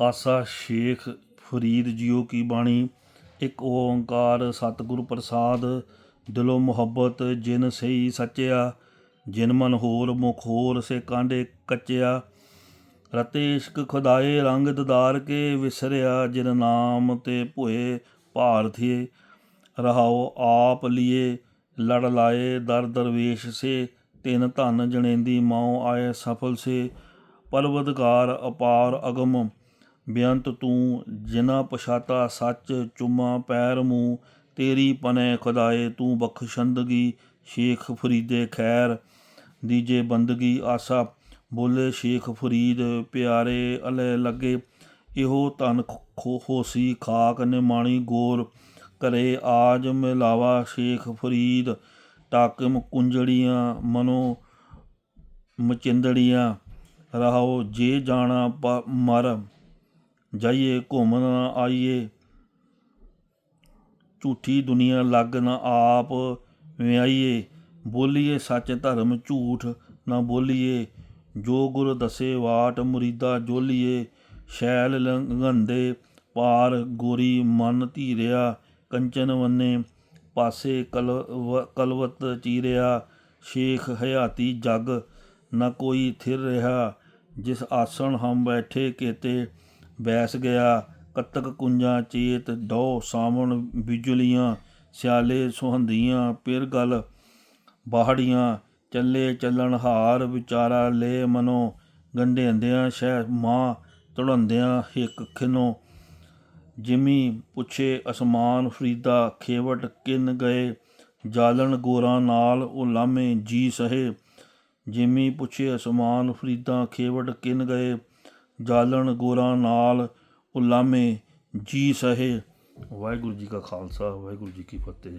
ਆਸਾ ਸ਼ੇਖ ਫਰੀਦ ਜੀਓ ਕੀ ਬਾਣੀ, ਇੱਕ ਓੰਕਾਰ ਸਤਿਗੁਰ ਪ੍ਰਸਾਦ, ਦਿਲੋਂ ਮੁਹੱਬਤ ਜਿਨ ਸਹੀ ਸੱਚਿਆ, ਜਿਨ ਮਨ ਹੋਰ ਮੁਖ ਹੋਰ ਸੇ ਕਾਂਡੇ ਕੱਚਿਆ। ਰਤੇ ਇਸ਼ਕ ਖੁਦਾਏ ਰੰਗ ਦਦਾਰ ਕੇ ਵਿਸਰਿਆ, ਜਿਨ ਨਾਮ ਤੇ ਭੋਏ ਭਾਰਥੀਏ ਰਹਾਓ ਆਪ ਲਿਏ, ਲੜ ਲਾਏ ਦਰ ਦਰਵੇਸ਼ ਸੇ, ਤਿਨ ਧਨ ਜਣੇਂਦੀ ਮਾਉ ਆਏ ਸਫਲ ਸੇ। ਪਰਵਦਗਾਰ ਅਪਾਰ ਅਗਮ ਬੇਅੰਤ ਤੂੰ ਜਿਨਾ ਪਛਾਤਾ ਸੱਚ, ਚੁਮਾ ਪੈਰ ਮੂੰ ਤੇਰੀ ਪਨੇ ਖੁਦਾਏ, ਤੂੰ ਬਖਸ਼ੰਦਗੀ ਸ਼ੇਖ ਫਰੀਦੇ ਖੈਰ, ਦੀਜੇ ਬੰਦਗੀ ਆਸਾ, ਬੋਲੇ ਸ਼ੇਖ ਫਰੀਦ, ਪਿਆਰੇ ਅਲੇ ਲੱਗੇ, ਇਹੋ ਧਨ ਖੋ ਖਾਕ ਨਿਮਾਣੀ ਗੋਰ ਕਰੇ ਆਜ ਮਿਲਾਵਾ ਸ਼ੇਖ ਫਰੀਦ, ਟਾਕਮ ਕੁੰਜੜੀਆਂ ਮਨੋ ਮਚਿੰਦੜੀਆਂ, ਰਹਾਓ ਜੇ ਜਾਣਾ ਮਰ। ਜਾਈਏ, ਘੁੰਮ ਨਾ ਆਈਏ। ਝੂਠੀ ਦੁਨੀਆ ਲੱਗ ਨਾ ਆਪ ਵਿਆਈਏ। ਬੋਲੀਏ ਸੱਚ ਧਰਮ ਝੂਠ ਨਾ ਬੋਲੀਏ। ਜੋ ਗੁਰ ਦਸੇ ਵਾਟ ਮੁਰੀਦਾ ਜੋਲੀਏ। ਸ਼ੈਲ ਲੰਘੰਦੇ ਪਾਰ ਗੋਰੀ ਮਨ ਧੀਰਿਆ। ਕੰਚਨ ਵੰਨੇ ਪਾਸੇ ਕਲ ਵ- ਕਲਵਤ ਚੀਰਿਆ। ਸ਼ੇਖ ਹਯਾਤੀ ਜਗ ਨਾ ਕੋਈ ਥਿਰ ਰਿਹਾ। ਜਿਸ ਆਸਣ ਹਮ ਬੈਠੇ ਕੇਤੇ ਬੈਸ ਗਿਆ। ਕੱਤਕ ਕੁੰਜਾਂ ਚੇਤ ਡੋ ਸਾਵਣ ਬਿਜਲੀਆਂ, ਸਿਆਲੇ ਸੁਹੰਦੀਆਂ, ਪਿਰ ਗਲ ਬਾਹੜੀਆਂ, ਚੱਲੇ ਚੱਲਣ ਹਾਰ ਵਿਚਾਰਾ ਲੈ ਮਨੋ, ਗੰਢਿਆਂਦਿਆਂ ਸ਼ਹਿ ਮਾਂ ਤੜੰਦਿਆਂ ਹਿੱਕ ਖਿਨੋ। ਜਿਮੀ ਪੁੱਛੇ ਅਸਮਾਨ ਫਰੀਦਾ, ਖੇਵਟ ਕਿਨ ਗਏ? ਜਾਲਣ ਗੋਰਾਂ ਨਾਲ ਉਹ ਲਾਮੇ ਜੀ ਸਹੇ। ਜਿਮੀ ਪੁੱਛੇ ਅਸਮਾਨ ਫਰੀਦਾ, ਖੇਵਟ ਕਿਨ ਗਏ? ਜਾਲਣ ਗੋਰਾਂ ਨਾਲ ਉਲਾਮੇ ਜੀ ਸਹੇ। ਵਾਹਿਗੁਰੂ ਜੀ ਕਾ ਖਾਲਸਾ ਵਾਹਿਗੁਰੂ ਜੀ ਕੀ ਫਤਿਹ।